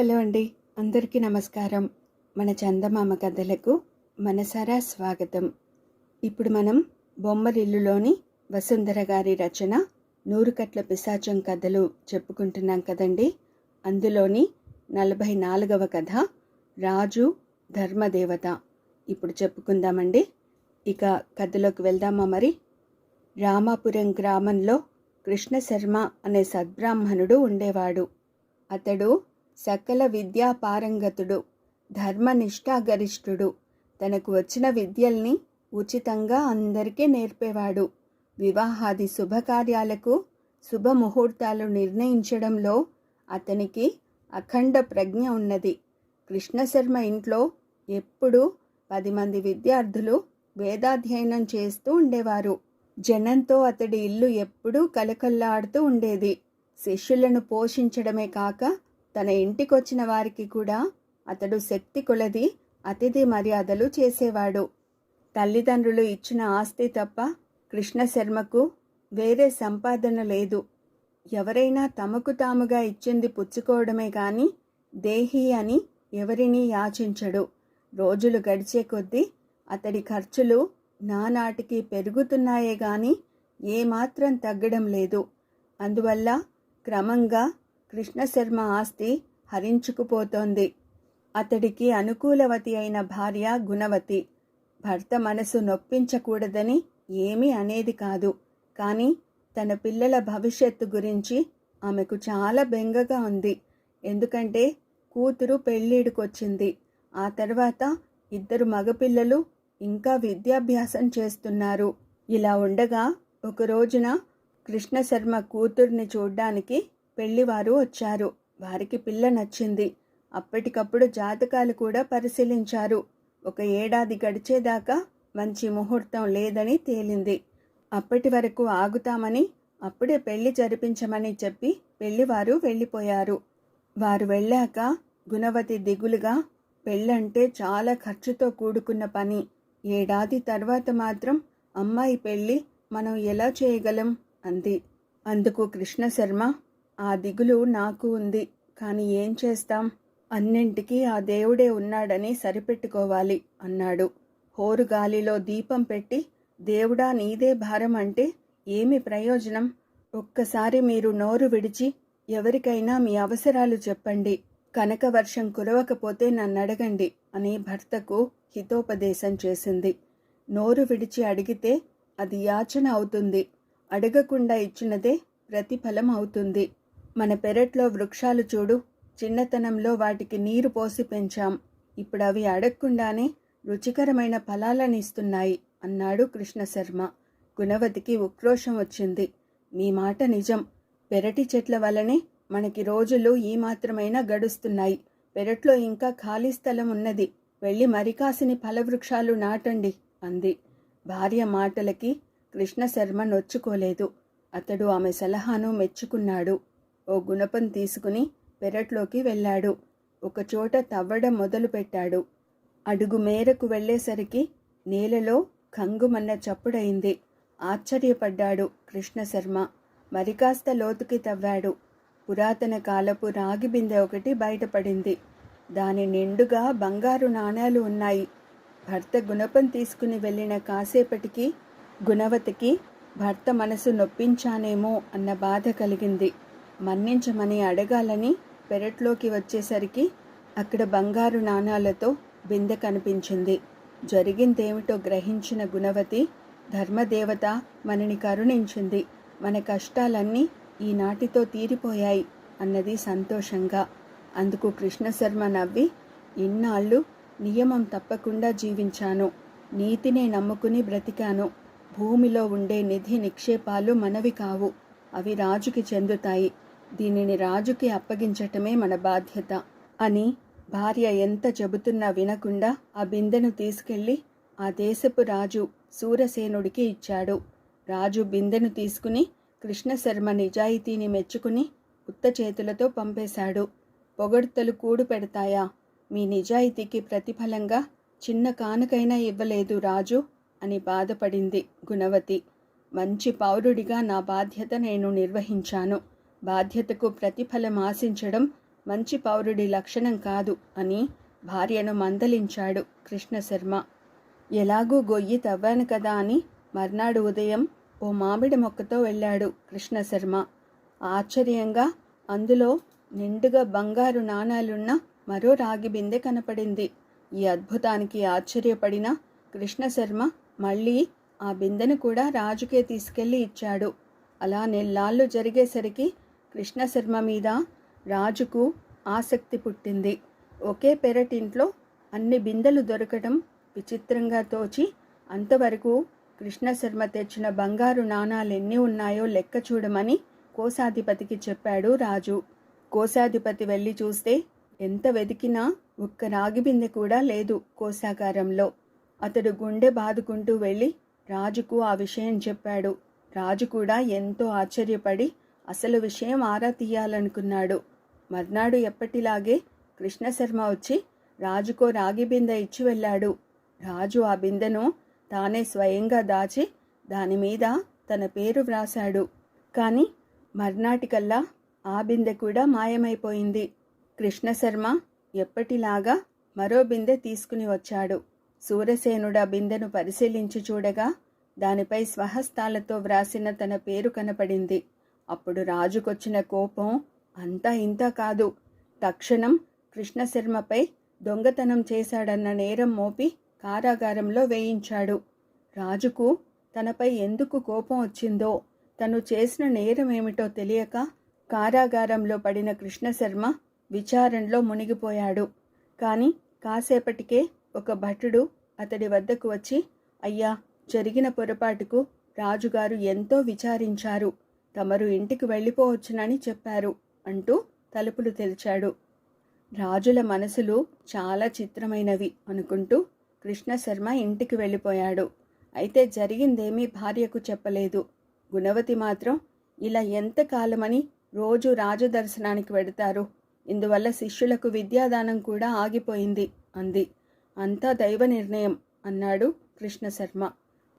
Hello అండి. అందరికీ నమస్కారం. మన చందమామ కథలకు మనసారా స్వాగతం. ఇప్పుడు మనం బొమ్మరిల్లులోని వసుంధర గారి రచన నూరుకట్ల పిశాచం కథలు చెప్పుకుంటున్నాం కదండి. అందులోని నలభై నాలుగవ కథ రాజు ధర్మదేవత. ఇప్పుడు చెప్పుకుందామండి. ఇక కథలోకి వెళ్దామా మరి? రామాపురం గ్రామంలో కృష్ణశర్మ అనే సద్బ్రాహ్మణుడు ఉండేవాడు. అతడు సకల విద్యా పారంగతుడు ధర్మనిష్టాగరిష్ఠుడు తనకు వచ్చిన విద్యల్ని ఉచితంగా అందరికీ నేర్పేవాడు. వివాహాది శుభకార్యాలకు శుభముహూర్తాలు నిర్ణయించడంలో అతనికి అఖండ ప్రజ్ఞ ఉన్నది. కృష్ణశర్మ ఇంట్లో ఎప్పుడూ పది మంది విద్యార్థులు వేదాధ్యయనం చేస్తూ ఉండేవారు. జనంతో అతడి ఇల్లు ఎప్పుడూ కలకల్లాడుతూ ఉండేది. శిష్యులను పోషించడమే కాక తన ఇంటికొచ్చిన వారికి కూడా అతడు శక్తి కొలది అతిథి మర్యాదలు చేసేవాడు. తల్లిదండ్రులు ఇచ్చిన ఆస్తి తప్ప కృష్ణశర్మకు వేరే సంపాదన లేదు. ఎవరైనా తమకు తాముగా ఇచ్చింది పుచ్చుకోవడమే కానీ దేహి అని ఎవరినీ యాచించడు. రోజులు గడిచే కొద్దీ అతడి ఖర్చులు నానాటికి పెరుగుతున్నాయే గాని ఏమాత్రం తగ్గడం లేదు. అందువల్ల క్రమంగా కృష్ణశర్మ ఆస్తి హరించుకుపోతోంది. అతడికి అనుకూలవతి అయిన భార్య గుణవతి. భర్త మనసు నొప్పించకూడదని ఏమీ అనేది కాదు. కానీ తన పిల్లల భవిష్యత్తు గురించి ఆమెకు చాలా బెంగగా ఉంది. ఎందుకంటే కూతురు పెళ్ళిడికొచ్చింది. ఆ తర్వాత ఇద్దరు మగపిల్లలు ఇంకా విద్యాభ్యాసం చేస్తున్నారు. ఇలా ఉండగా ఒక రోజున కృష్ణశర్మ కూతుర్ని చూడ్డానికి పెళ్ళివారు వచ్చారు. వారికి పిల్ల నచ్చింది. అప్పటికప్పుడు జాతకాలు కూడా పరిశీలించారు. ఒక ఏడాది గడిచేదాకా మంచి ముహూర్తం లేదని తేలింది. అప్పటి వరకు ఆగుతామని అప్పుడే పెళ్ళి జరిపించమని చెప్పి పెళ్ళివారు వెళ్ళిపోయారు. వారు వెళ్ళాక గుణవతి దిగులుగా పెళ్ళంటే చాలా ఖర్చుతో కూడుకున్న పని. ఏడాది తర్వాత మాత్రం అమ్మాయి పెళ్ళి మనం ఎలా చేయగలం? అంది. అందుకు కృష్ణశర్మ ఆ దిగులు నాకు ఉంది. కానీ ఏం చేస్తాం? అన్నింటికీ ఆ దేవుడే ఉన్నాడని సరిపెట్టుకోవాలి అన్నాడు. హోరు గాలిలో దీపం పెట్టి దేవుడా నీదే భారం అంటే ఏమి ప్రయోజనం? ఒక్కసారి మీరు నోరు విడిచి ఎవరికైనా మీ అవసరాలు చెప్పండి. కనక వర్షం కురవకపోతే నన్నడగండి అని భర్తకు హితోపదేశం చేసింది. నోరు విడిచి అడిగితే అది యాచన అవుతుంది. అడగకుండా ఇచ్చినదే ప్రతిఫలం అవుతుంది. మన పెరట్లో వృక్షాలు చూడు. చిన్నతనంలో వాటికి నీరు పోసి పెంచాం. ఇప్పుడు అవి అడగకుండానే రుచికరమైన ఫలాలను ఇస్తున్నాయి అన్నాడు కృష్ణశర్మ గుణవతికి ఉక్రోషం వచ్చింది. మీ మాట నిజం. పెరటి చెట్ల వలనే మనకి రోజులు ఈ మాత్రమైనా గడుస్తున్నాయి. పెరట్లో ఇంకా ఖాళీ స్థలం ఉన్నది. వెళ్ళి మరికాసిని ఫలవృక్షాలు నాటండి అంది. భార్య మాటలకి కృష్ణశర్మ నొచ్చుకోలేదు. అతడు ఆమె సలహాను మెచ్చుకున్నాడు. ఓ గుణపం తీసుకుని పెరట్లోకి వెళ్ళాడు. ఒకచోట తవ్వడం మొదలుపెట్టాడు. అడుగు మేరకు వెళ్ళేసరికి నేలలో కంగుమన్న చప్పుడైంది. ఆశ్చర్యపడ్డాడు కృష్ణశర్మ. మరికాస్త లోతుకి తవ్వాడు. పురాతన కాలపు రాగి బిందె ఒకటి బయటపడింది. దాని నిండుగా బంగారు నాణేలు ఉన్నాయి. భర్త గుణపం తీసుకుని వెళ్ళిన కాసేపటికి గుణవతికి భర్త మనసు నొప్పించానేమో అన్న బాధ కలిగింది. మన్నించమని అడగాలని పెరట్లోకి వచ్చేసరికి అక్కడ బంగారు నాణాలతో బిందె కనిపించింది. జరిగిందేమిటో గ్రహించిన గుణవతి ధర్మదేవత మనని కరుణించింది. మన కష్టాలన్నీ ఈనాటితో తీరిపోయాయి అన్నది సంతోషంగా. అందుకు కృష్ణశర్మ నవ్వి ఇన్నాళ్ళు నియమం తప్పకుండా జీవించాను. నీతినే నమ్ముకుని బ్రతికాను. భూమిలో ఉండే నిధి నిక్షేపాలు మనవి కావు. అవి రాజుకి చెందుతాయి. దీనిని రాజుకి అప్పగించటమే మన బాధ్యత అని భార్య ఎంత చెబుతున్నా వినకుండా ఆ బిందెను తీసుకెళ్ళి ఆ దేశపు రాజు సూరసేనుడికి ఇచ్చాడు. రాజు బిందెను తీసుకుని కృష్ణశర్మ నిజాయితీని మెచ్చుకుని ఉత్త చేతులతో పంపేశాడు. పొగడ్తలు కూడు పెడతాయా? మీ నిజాయితీకి ప్రతిఫలంగా చిన్న కానుకైనా ఇవ్వలేదు రాజు అని బాధపడింది గుణవతి. మంచి పౌరుడిగా నా బాధ్యత నేను నిర్వహించాను. బాధ్యతకు ప్రతిఫలం ఆశించడం మంచి పౌరుడి లక్షణం కాదు అని భార్యను మందలించాడు కృష్ణశర్మ. ఎలాగూ గొయ్యి తవ్వాను కదా అని మర్నాడు ఉదయం ఓ మామిడి మొక్కతో వెళ్ళాడు కృష్ణశర్మ. ఆశ్చర్యంగా అందులో నిండుగా బంగారు నాణాలున్న మరో రాగి బిందె కనపడింది. ఈ అద్భుతానికి ఆశ్చర్యపడిన కృష్ణశర్మ మళ్ళీ ఆ బిందెను కూడా రాజుకే తీసుకెళ్ళి ఇచ్చాడు. అలా నెల్లాళ్ళు జరిగేసరికి కృష్ణశర్మ మీద రాజుకు ఆసక్తి పుట్టింది. ఒకే పెరటింట్లో అన్ని బిందెలు దొరకడం విచిత్రంగా తోచి అంతవరకు కృష్ణశర్మ తెచ్చిన బంగారు నాణాలు ఎన్ని ఉన్నాయో లెక్క చూడమని కోశాధిపతికి చెప్పాడు రాజు. కోశాధిపతి వెళ్ళి చూస్తే ఎంత వెతికినా ఒక్క రాగి బిందె కూడా లేదు కోశాగారంలో. అతడు గుండె బాదుకుంటూ వెళ్ళి రాజుకు ఆ విషయం చెప్పాడు. రాజు కూడా ఎంతో ఆశ్చర్యపడి అసలు విషయం ఆరా తీయాలనుకున్నాడు. మర్నాడు ఎప్పటిలాగే కృష్ణశర్మ వచ్చి రాజుకో రాగి బిందె ఇచ్చి వెళ్ళాడు. రాజు ఆ బిందెను తానే స్వయంగా దాచి దాని మీద తన పేరు వ్రాశాడు. కానీ మర్నాటికల్లా ఆ బిందె కూడా మాయమైపోయింది. కృష్ణశర్మ ఎప్పటిలాగా మరో బిందె తీసుకుని వచ్చాడు. సూరసేనుడా ఆ బిందెను పరిశీలించి చూడగా దానిపై స్వహస్తాలతో వ్రాసిన తన పేరు కనపడింది. అప్పుడు రాజుకొచ్చిన కోపం అంతా ఇంత కాదు. తక్షణం కృష్ణశర్మపై దొంగతనం చేశాడన్న నేరం మోపి కారాగారంలో వేయించాడు. రాజుకు తనపై ఎందుకు కోపం వచ్చిందో తను చేసిన నేరం ఏమిటో తెలియక కారాగారంలో పడిన కృష్ణశర్మ విచారణలో మునిగిపోయాడు. కానీ కాసేపటికే ఒక భటుడు అతడి వద్దకు వచ్చి అయ్యా జరిగిన పొరపాటుకు రాజుగారు ఎంతో విచారించారు. తమరు ఇంటికి వెళ్ళిపోవచ్చునని చెప్పారు అంటూ తలుపులు తెరిచాడు. రాజుల మనసులు చాలా చిత్రమైనవి అనుకుంటూ కృష్ణశర్మ ఇంటికి వెళ్ళిపోయాడు. అయితే జరిగిందేమీ భార్యకు చెప్పలేదు. గుణవతి మాత్రం ఇలా ఎంతకాలమని రోజు రాజదర్శనానికి వెడతారు. ఇందువల్ల శిష్యులకు విద్యాదానం కూడా ఆగిపోయింది అంది. అంతా దైవ నిర్ణయం అన్నాడు కృష్ణశర్మ.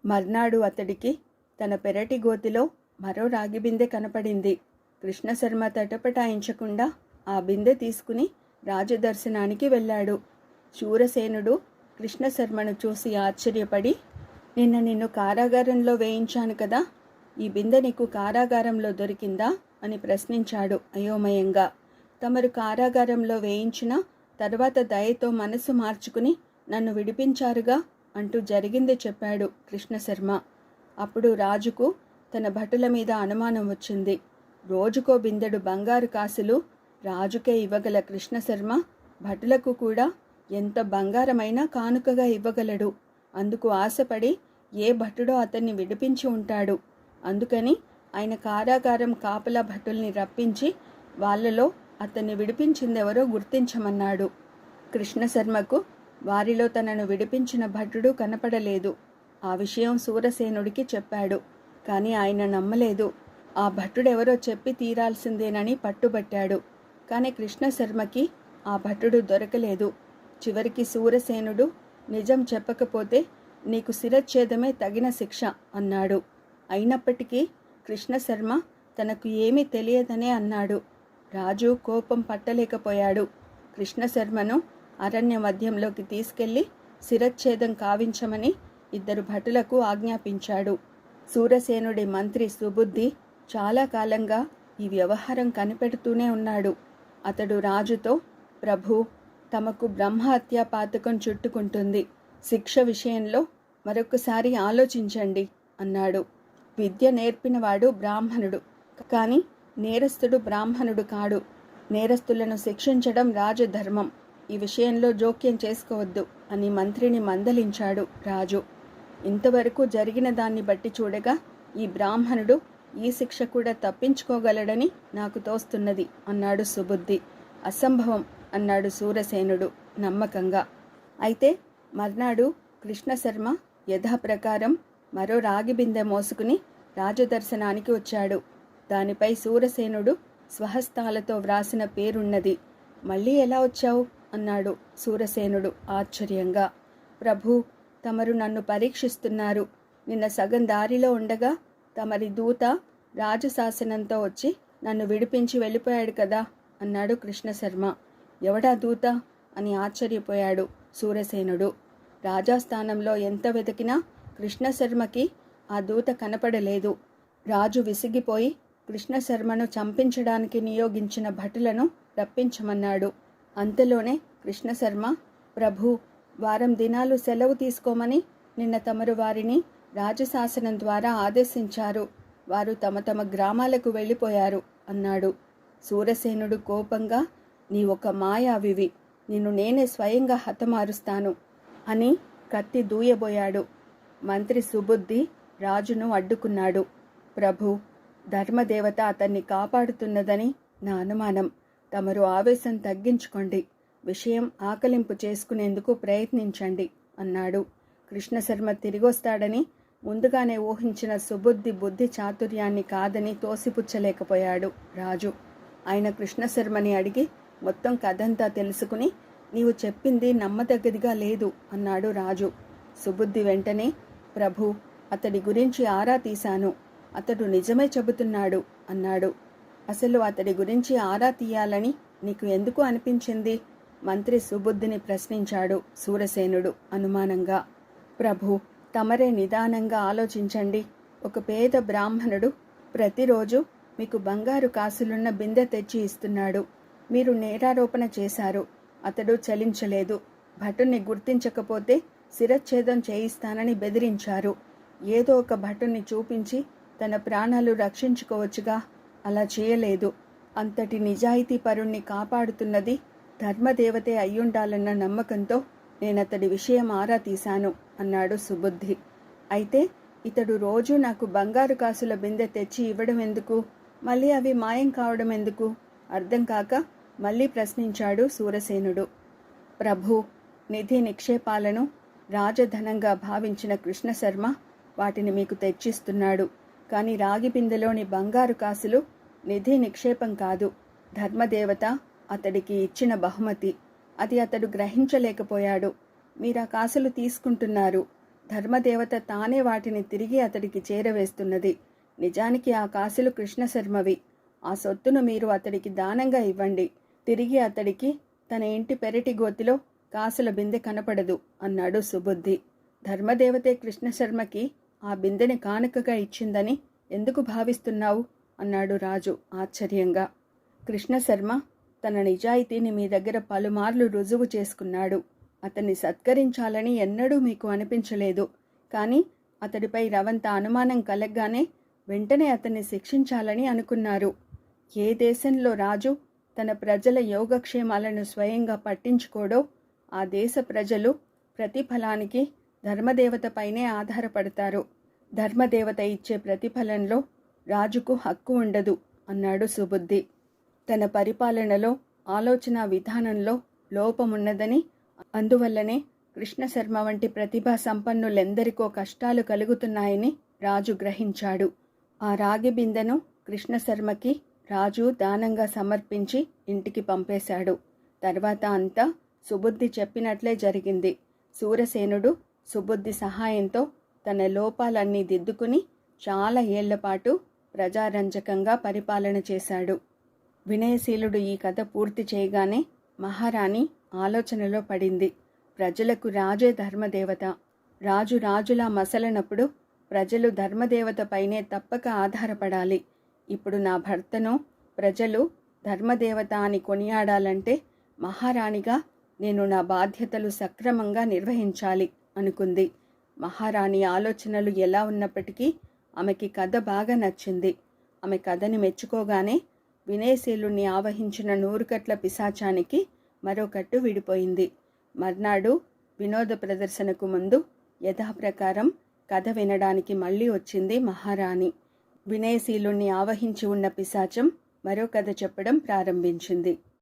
మర్నాడు అతడికి తన పెరటి గోతిలో మరో రాగి బిందె కనపడింది. కృష్ణశర్మ తటపటాయించకుండా ఆ బిందె తీసుకుని రాజదర్శనానికి వెళ్ళాడు. శూరసేనుడు కృష్ణశర్మను చూసి ఆశ్చర్యపడి నిన్న నిన్ను కారాగారంలో వేయించాను కదా ఈ బిందె నీకు కారాగారంలో దొరికిందా అని ప్రశ్నించాడు అయోమయంగా. తమరు కారాగారంలో వేయించిన తర్వాత దయతో మనసు మార్చుకుని నన్ను విడిపించారుగా అంటూ జరిగింది చెప్పాడు కృష్ణశర్మ అప్పుడు రాజుకు తన భటుల మీద అనుమానం వచ్చింది. రోజుకో బిందెడు బంగారు కాసులు రాజుకే ఇవ్వగల కృష్ణశర్మ భటులకు కూడా ఎంత బంగారమైనా కానుకగా ఇవ్వగలడు. అందుకు ఆశపడి ఏ భటుడో అతన్ని విడిపించి ఉంటాడు. అందుకని ఆయన కారాగారం కాపలా భటుల్ని రప్పించి వాళ్ళలో అతన్ని విడిపించిందెవరో గుర్తించమన్నాడు. కృష్ణశర్మకు వారిలో తనను విడిపించిన భటుడు కనపడలేదు. ఆ విషయం సూరసేనుడికి చెప్పాడు. కానీ ఆయన నమ్మలేదు. ఆ భట్టుడెవరో చెప్పి తీరాల్సిందేనని పట్టుబట్టాడు. కానీ కృష్ణశర్మకి ఆ భటుడు దొరకలేదు. చివరికి సూరసేనుడు నిజం చెప్పకపోతే నీకు శిరచ్ఛేదమే తగిన శిక్ష అన్నాడు. అయినప్పటికీ కృష్ణశర్మ తనకు ఏమీ తెలియదనే అన్నాడు. రాజు కోపం పట్టలేకపోయాడు. కృష్ణశర్మను అరణ్య మధ్యంలోకి తీసుకెళ్ళి శిరచ్ఛేదం కావించమని ఇద్దరు భటులకు ఆజ్ఞాపించాడు. సూరసేనుడి మంత్రి సుబుద్ధి చాలా కాలంగా ఈ వ్యవహారం కనిపెడుతూనే ఉన్నాడు. అతడు రాజుతో ప్రభు తమకు బ్రహ్మహత్యా పాతకం చుట్టుకుంటుంది. శిక్ష విషయంలో మరొకసారి ఆలోచించండి అన్నాడు. విద్య నేర్పినవాడు బ్రాహ్మణుడు. కానీ నేరస్తుడు బ్రాహ్మణుడు కాడు. నేరస్తులను శిక్షించడం రాజధర్మం. ఈ విషయంలో జోక్యం చేసుకోవద్దు అని మంత్రిని మందలించాడు రాజు. ఇంతవరకు జరిగిన దాన్ని బట్టి చూడగా ఈ బ్రాహ్మణుడు ఈ శిక్ష కూడా తప్పించుకోగలడని నాకు తోస్తున్నది అన్నాడు సుబుద్ధి. అసంభవం అన్నాడు సూరసేనుడు నమ్మకంగా. అయితే మర్నాడు కృష్ణశర్మ యథాప్రకారం మరో రాగి బిందె మోసుకుని రాజదర్శనానికి వచ్చాడు. దానిపై సూరసేనుడు స్వహస్తాలతో వ్రాసిన పేరున్నది. మళ్ళీ ఎలా వచ్చావు? అన్నాడు సూరసేనుడు ఆశ్చర్యంగా. ప్రభు తమరు నన్ను పరీక్షిస్తున్నారు. నిన్న సగం దారిలో ఉండగా తమరి దూత రాజశాసనంతో వచ్చి నన్ను విడిపించి వెళ్ళిపోయాడు కదా అన్నాడు కృష్ణశర్మ. ఎవడా దూత? అని ఆశ్చర్యపోయాడు సూరసేనుడు. రాజాస్థానంలో ఎంత వెతికినా కృష్ణశర్మకి ఆ దూత కనపడలేదు. రాజు విసిగిపోయి కృష్ణశర్మను చంపించడానికి నియోగించిన భటులను రప్పించమన్నాడు. అంతలోనే కృష్ణశర్మ ప్రభు వారం దినాలు సెలవు తీసుకోమని నిన్న తమరు వారిని రాజశాసనం ద్వారా ఆదేశించారు. వారు తమ తమ గ్రామాలకు వెళ్ళిపోయారు అన్నాడు. సూరసేనుడు కోపంగా నీ ఒక మాయావివి నిన్ను నేనే స్వయంగా హతమారుస్తాను అని కత్తి దూయబోయాడు. మంత్రి సుబుద్ధి రాజును అడ్డుకున్నాడు. ప్రభు ధర్మదేవత అతన్ని కాపాడుతున్నదని నా అనుమానం. తమరు ఆవేశం తగ్గించుకోండి. విషయం ఆకలింపు చేసుకునేందుకు ప్రయత్నించండి అన్నాడు. కృష్ణశర్మ తిరిగొస్తాడని ముందుగానే ఊహించిన సుబుద్ధి బుద్ధి చాతుర్యాన్ని కాదని తోసిపుచ్చలేకపోయాడు రాజు. ఆయన కృష్ణశర్మని అడిగి మొత్తం కథంతా తెలుసుకుని నీవు చెప్పింది నమ్మదగ్గదిగా లేదు అన్నాడు రాజు. సుబుద్ధి వెంటనే ప్రభు అతడి గురించి ఆరా తీశాను. అతడు నిజమే చెబుతున్నాడు అన్నాడు. అసలు అతడి గురించి ఆరా తీయాలని నీకు ఎందుకు అనిపించింది? మంత్రి సుబుద్ధిని ప్రశ్నించాడు సూరసేనుడు అనుమానంగా. ప్రభు తమరే నిదానంగా ఆలోచించండి. ఒక పేద బ్రాహ్మణుడు ప్రతిరోజు మీకు బంగారు కాసులున్న బిందె తెచ్చి ఇస్తున్నాడు. మీరు నేరారోపణ చేశారు. అతడు చలించలేదు. భటుని గుర్తించకపోతే శిరచ్ఛేదం చేయిస్తానని బెదిరించారు. ఏదో ఒక భటుని చూపించి తన ప్రాణాలు రక్షించుకోవచ్చుగా. అలా చేయలేదు. అంతటి నిజాయితీ పరుణ్ణి కాపాడుతున్నది ధర్మదేవతే అయ్యుండాలన్న నమ్మకంతో నేనతడి విషయం ఆరా తీశాను అన్నాడు సుబుద్ధి. అయితే ఇతడు రోజు నాకు బంగారు కాసుల బిందె తెచ్చి ఇవ్వడం ఎందుకు? మళ్ళీ అవి మాయం కావడం ఎందుకు? అర్థం కాక మళ్ళీ ప్రశ్నించాడు సూరసేనుడు. ప్రభు నిధి నిక్షేపాలను రాజధనంగా భావించిన కృష్ణశర్మ వాటిని మీకు తెచ్చిస్తున్నాడు. కానీ రాగి బిందెలోని బంగారు కాసులు నిధి నిక్షేపం కాదు. ధర్మదేవత అతడికి ఇచ్చిన బహుమతి. అది అతడు గ్రహించలేకపోయాడు. మీరు ఆ కాసులు తీసుకుంటున్నారు. ధర్మదేవత తానే వాటిని తిరిగి అతడికి చేరవేస్తున్నది. నిజానికి ఆ కాసులు కృష్ణశర్మవి. ఆ సొత్తును మీరు అతడికి దానంగా ఇవ్వండి. తిరిగి అతడికి తన ఇంటి పెరటి గోతిలో కాసుల బిందె కనపడదు అన్నాడు సుబుద్ధి. ధర్మదేవతే కృష్ణశర్మకి ఆ బిందెని కానుకగా ఇచ్చిందని ఎందుకు భావిస్తున్నావు? అన్నాడు రాజు ఆశ్చర్యంగా. కృష్ణశర్మ తన నిజాయితీని మీ దగ్గర పలుమార్లు రుజువు చేసుకున్నాడు. అతన్ని సత్కరించాలని ఎన్నడూ మీకు అనిపించలేదు. కానీ అతడిపై రవంత అనుమానం కలగ్గానే వెంటనే అతన్ని శిక్షించాలని అనుకున్నారు. ఏ దేశంలో రాజు తన ప్రజల యోగక్షేమాలను స్వయంగా పట్టించుకోడో ఆ దేశ ప్రజలు ప్రతిఫలానికి ధర్మదేవతపైనే ఆధారపడతారు. ధర్మదేవత ఇచ్చే ప్రతిఫలంలో రాజుకు హక్కు ఉండదు అన్నాడు సుబుద్ధి. తన పరిపాలనలో ఆలోచన విధానంలో లోపమున్నదని అందువల్లనే కృష్ణశర్మ వంటి ప్రతిభా సంపన్నులెందరికో కష్టాలు కలుగుతున్నాయని రాజు గ్రహించాడు. ఆ రాగి బిందెను కృష్ణశర్మకి రాజు దానంగా సమర్పించి ఇంటికి పంపేశాడు. తర్వాత అంతా సుబుద్ధి చెప్పినట్లే జరిగింది. సూరసేనుడు సుబుద్ధి సహాయంతో తన లోపాలన్నీ దిద్దుకుని చాలా ఏళ్ళపాటు ప్రజారంజకంగా పరిపాలన చేశాడు. వినయశీలుడు ఈ కథ పూర్తి చేయగానే మహారాణి ఆలోచనలో పడింది. ప్రజలకు రాజే ధర్మదేవత. రాజు రాజులా మసలనప్పుడు ప్రజలు ధర్మదేవతపైనే తప్పక ఆధారపడాలి. ఇప్పుడు నా భర్తను ప్రజలు ధర్మదేవత అని కొనియాడాలంటే మహారాణిగా నేను నా బాధ్యతలు సక్రమంగా నిర్వహించాలి అనుకుంది. మహారాణి ఆలోచనలు ఎలా ఉన్నప్పటికీ ఆమెకి కథ బాగా నచ్చింది. ఆమె కథని మెచ్చుకోగానే వినయశీలుణ్ణి ఆవహించిన నూరుకట్ల పిశాచానికి మరో కట్టు విడిపోయింది. మర్నాడు వినోద ప్రదర్శనకు ముందు యథాప్రకారం కథ వినడానికి మళ్ళీ వచ్చింది మహారాణి. వినయశీలుణ్ణి ఆవహించి ఉన్న పిశాచం మరో కథ చెప్పడం ప్రారంభించింది.